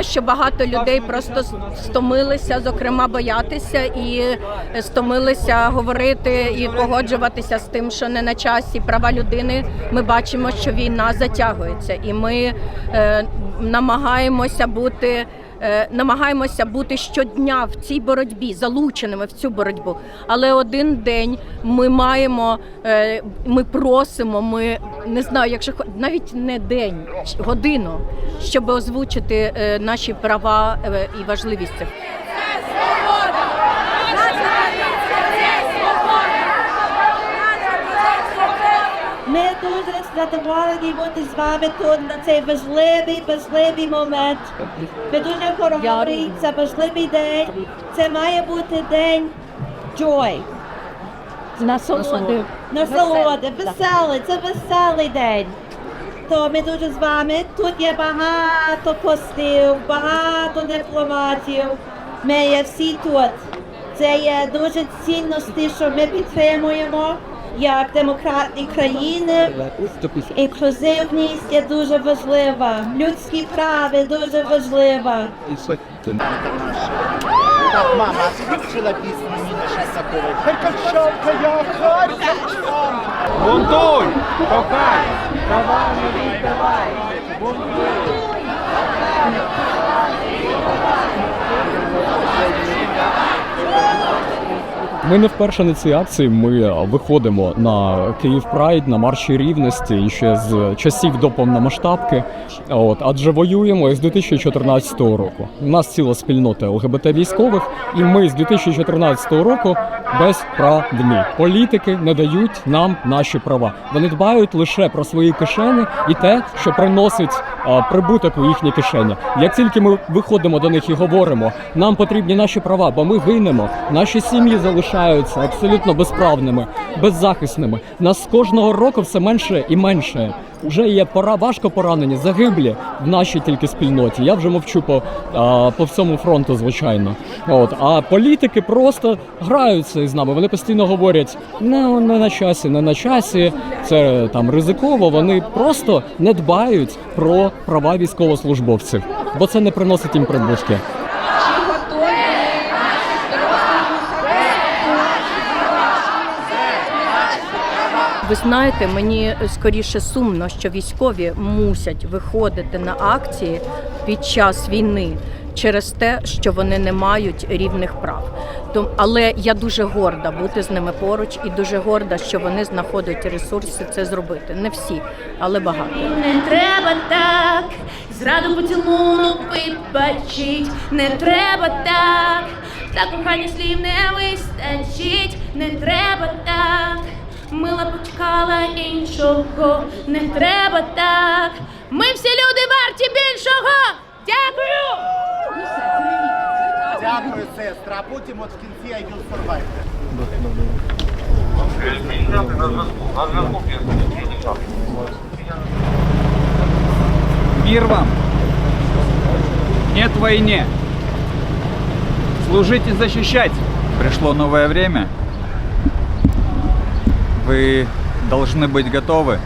Думаю, що багато людей просто стомилися, зокрема, боятися і стомилися говорити і погоджуватися з тим, що не на часі права людини. Ми бачимо, що війна затягується, і ми е, намагаємося бути. е, Намагаємося бути щодня в цій боротьбі, залученими в цю боротьбу. Але один день ми маємо, е, ми просимо, ми не знаю, якщо навіть не день, годину, щоб озвучити е, наші права е, і важливість. Ми дуже задоволені бути з вами тут на цей важливий, важливий момент. Ми дуже хоробрі, це важливий день. Це має бути день joy, Насолоди. Насолоди, веселий, це веселий день. То ми дуже з вами. Тут є багато постів, багато дипломатів. Ми є всі тут. Це є дуже цінності, що ми підтримуємо як демократні країни. Інклюзивність є дуже важлива. Людські права дуже важлива. Мама, а Харківчанка, я Харківчанка. Бунтуй! Кохай! Давай, давай! Ми не вперше на цій акції. Ми е, виходимо на Київ Прайд, на марші рівності і ще з часів до повномасштабки. От адже воюємо із 2014 року. У нас ціла спільнота ЛГБТ військових, і ми з 2014 року безправні. Політики не дають нам наші права. Вони дбають лише про свої кишені і те, що приносить прибуток у їхні кишені. Як тільки ми виходимо до них і говоримо, нам потрібні наші права, бо ми гинемо, наші сім'ї залишаються абсолютно безправними, беззахисними. Нас кожного року все менше і менше. Вже є пора важко поранені, загиблі в нашій тільки спільноті. Я вже мовчу по, а, по всьому фронту, звичайно. От а політики просто граються із нами. Вони постійно говорять: не, не на часі, не на часі. Це там ризиково. Вони просто не дбають про права військовослужбовців, бо це не приносить їм прибутки. Ви знаєте, мені скоріше сумно, що військові мусять виходити на акції під час війни через те, що вони не мають рівних прав. Але я дуже горда бути з ними поруч і дуже горда, що вони знаходять ресурси це зробити. Не всі, але багато. Не треба так, зраду поцілунок вибачить, не треба так, за кохання слів не вистачить, не треба так, мила почекала іншого, не треба так. Ми всі люди варті більшого. сестра. А потім от в кінці I will survive. Мир вам! Нет войне! Служить и защищать! Пришло новое время. Вы должны быть готовы.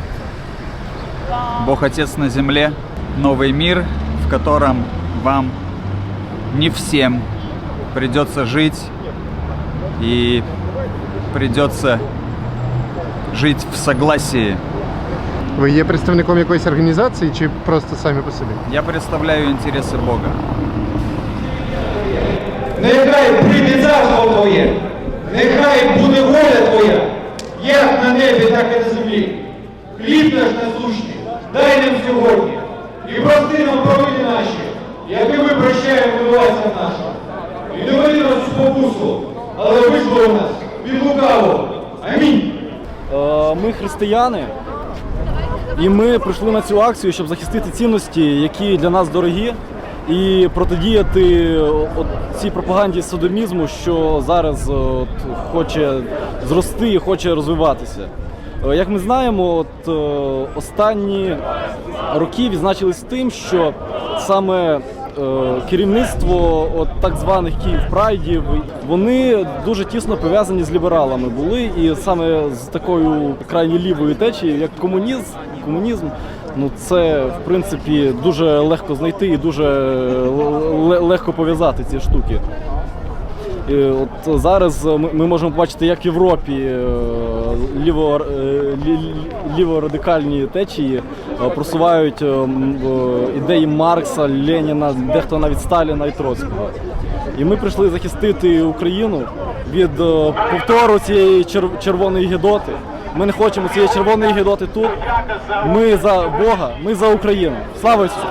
Бог Отец на земле. Новый мир, в котором вам не всем придется жить и придется жить в согласии. Ви є представником якоїсь організації чи просто самі по собі? Я представляю интересы Бога. Нехай прийде царство Твоє, нехай буде воля Твоя, як на небі, так і на землі. Хліб наш насущний, дай нам сьогодні, і прости нам провини наші, як і ми прощаємо винуватцям нашим. І не веди нас у спокусу, але визволи нас від лукавого. Амінь. Е, Ми християни, і ми прийшли на цю акцію, щоб захистити цінності, які для нас дорогі, і протидіяти от цій пропаганді содомізму, що зараз от, хоче зрости і хоче розвиватися. Е, Як ми знаємо, от, е, останні роки відзначились тим, що саме е, керівництво от так званих Київ Прайдів, вони дуже тісно пов'язані з лібералами були, і саме з такою крайні лівою течією, як комунізм, комунізм, Ну це в принципі дуже легко знайти і дуже ле- легко пов'язати ці штуки. І от зараз ми, ми можемо побачити, як в Європі е, ліво, е, лі- лі- ліворадикальні течії е, просувають е, е, ідеї Маркса, Леніна, дехто навіть Сталіна і Троцького. І ми прийшли захистити Україну від е, повтору цієї чер- червоної гідоти. Ми не хочемо цієї червоної гідоти тут. Ми за Бога, ми за Україну. Слава Ісусу!